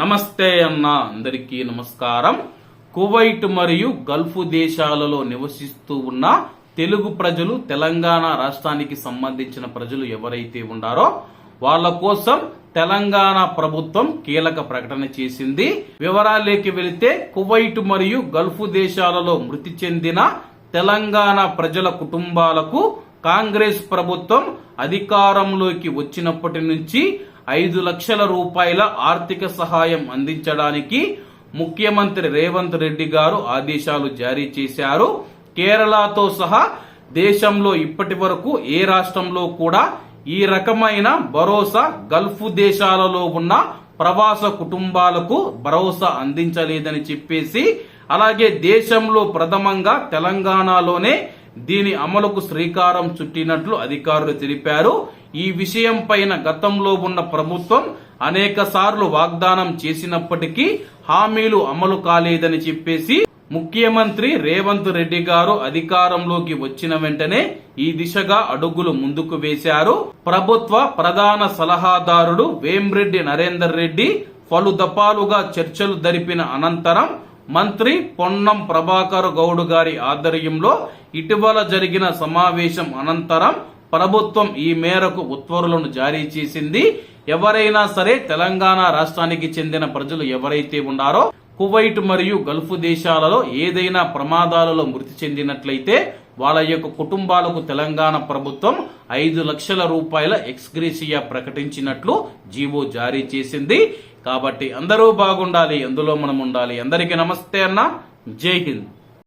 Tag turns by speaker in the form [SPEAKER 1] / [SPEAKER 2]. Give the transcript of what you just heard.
[SPEAKER 1] నమస్తే అన్న అందరికీ నమస్కారం. కువైట్ మరియు గల్ఫ్ దేశాలలో నివసిస్తూ ఉన్న తెలుగు ప్రజలు తెలంగాణ రాష్ట్రానికి సంబంధించిన ప్రజలు ఎవరైతే ఉన్నారో వాళ్ళ కోసం తెలంగాణ ప్రభుత్వం కీలక ప్రకటన చేసింది. వివరాలేకి వెళితే కువైట్ మరియు గల్ఫ్ దేశాలలో మృతి చెందిన తెలంగాణ ప్రజల కుటుంబాలకు కాంగ్రెస్ ప్రభుత్వం అధికారంలోకి వచ్చినప్పటి నుంచి ఐదు లక్షల రూపాయల ఆర్థిక సహాయం అందించడానికి ముఖ్యమంత్రి రేవంత్ రెడ్డి గారు ఆదేశాలు జారీ చేశారు. కేరళతో సహా దేశంలో ఇప్పటి వరకు ఏ రాష్ట్రంలో కూడా ఈ రకమైన భరోసా గల్ఫ్ దేశాలలో ఉన్న ప్రవాస కుటుంబాలకు భరోసా అందించలేదని చెప్పేసి అలాగే దేశంలో ప్రథమంగా తెలంగాణలోనే దీని అమలుకు శ్రీకారం చుట్టినట్లు అధికారులు తెలిపారు. ఈ విషయం పైన గతంలో ఉన్న ప్రభుత్వం అనేక సార్లు వాగ్దానం చేసినప్పటికీ హామీలు అమలు కాలేదని చెప్పేసి ముఖ్యమంత్రి రేవంత్ రెడ్డి గారు అధికారంలోకి వచ్చిన వెంటనే ఈ దిశగా అడుగులు ముందుకు వేశారు. ప్రభుత్వ ప్రధాన సలహాదారుడు వేంరెడ్డి నరేందర్ రెడ్డి పలు దఫాలుగా చర్చలు జరిపిన అనంతరం మంత్రి పొన్నం ప్రభాకర్ గౌడ్ గారి ఆధ్వర్యంలో ఇటీవల జరిగిన సమావేశం అనంతరం ప్రభుత్వం ఈ మేరకు ఉత్తర్వులను జారీ చేసింది. ఎవరైనా సరే తెలంగాణ రాష్ట్రానికి చెందిన ప్రజలు ఎవరైతే ఉన్నారో కువైట్ మరియు గల్ఫ్ దేశాలలో ఏదైనా ప్రమాదాలలో మృతి చెందినట్లయితే వాళ్ళ యొక్క కుటుంబాలకు తెలంగాణ ప్రభుత్వం ఐదు లక్షల రూపాయల ఎక్స్గ్రేసియా ప్రకటించినట్లు జీవో జారీ చేసింది. కాబట్టి అందరూ బాగుండాలి అందులో మనం ఉండాలి. అందరికీ నమస్తే అన్న. జై హింద్.